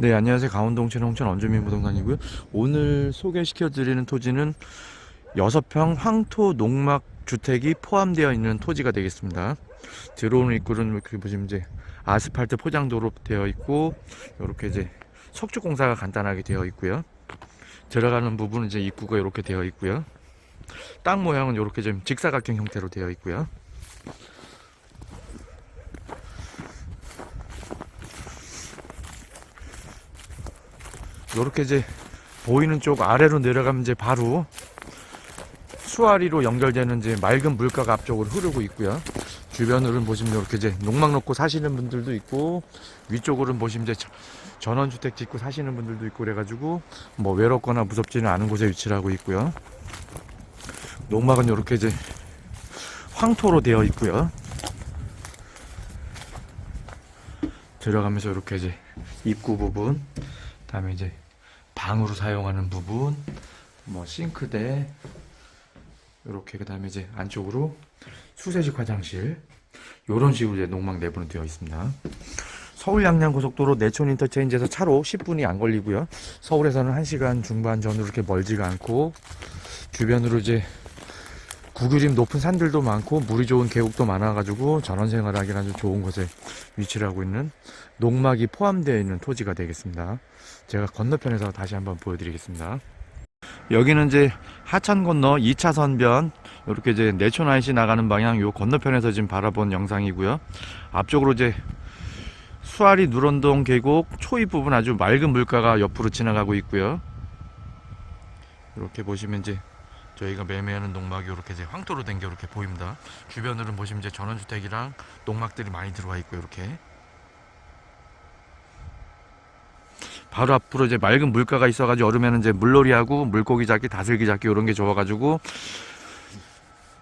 네, 안녕하세요. 강원동 최농촌 원주민 부동산이고요. 오늘 소개시켜 드리는 토지는 6평 황토 농막 주택이 포함되어 있는 토지가 되겠습니다. 들어오는 입구는 이렇게 보시면 이제 아스팔트 포장도로 되어 있고 이렇게 이제 석축 공사가 간단하게 되어 있고요. 들어가는 부분은 이제 입구가 이렇게 되어 있고요. 땅 모양은 이렇게 좀 직사각형 형태로 되어 있고요. 이렇게 이제 보이는 쪽 아래로 내려가면 이제 바로 수아리로 연결되는 이제 맑은 물가가 앞쪽으로 흐르고 있고요. 주변으로는 보시면 이렇게 이제 농막 놓고 사시는 분들도 있고 위쪽으로는 보시면 이제 저- 전원주택 짓고 사시는 분들도 있고 그래가지고 뭐 외롭거나 무섭지는 않은 곳에 위치를 하고 있고요. 농막은 이렇게 이제 황토로 되어 있고요. 들어가면서 이렇게 이제 입구 부분, 그 다음에 이제 방으로 사용하는 부분, 뭐 싱크대, 이렇게 그 다음에 이제 안쪽으로 수세식 화장실, 요런 식으로 이제 농막 내부는 되어 있습니다. 서울 양양 고속도로 내촌 인터체인지에서 차로 10분이 안 걸리고요. 서울에서는 1시간 중반 전으로 이렇게 멀지가 않고 주변으로 이제 구규림 높은 산들도 많고 물이 좋은 계곡도 많아가지고 전원 생활하기는 아주 좋은 곳에 위치를 하고 있는 농막이 포함되어 있는 토지가 되겠습니다. 제가 건너편에서 다시 한번 보여드리겠습니다. 여기는 이제 하천 건너 2차선변 이렇게 이제 내촌 IC 나가는 방향 요 건너편에서 지금 바라본 영상이고요. 앞쪽으로 이제 수아리 누런동 계곡 초입 부분 아주 맑은 물가가 옆으로 지나가고 있고요. 이렇게 보시면 이제 저희가 매매하는 농막이 이렇게 이제 황토로 된 게 이렇게 보입니다. 주변으로는 보시면 이제 전원주택이랑 농막들이 많이 들어와 있고 이렇게 바로 앞으로 이제 맑은 물가가 있어가지고 여름에는 이제 물놀이하고 물고기 잡기, 다슬기 잡기 이런 게 좋아가지고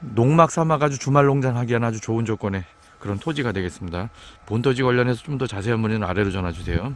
농막 삼아가지고 주말 농장 하기에는 아주 좋은 조건의 그런 토지가 되겠습니다. 본토지 관련해서 좀 더 자세한 문의는 아래로 전화 주세요.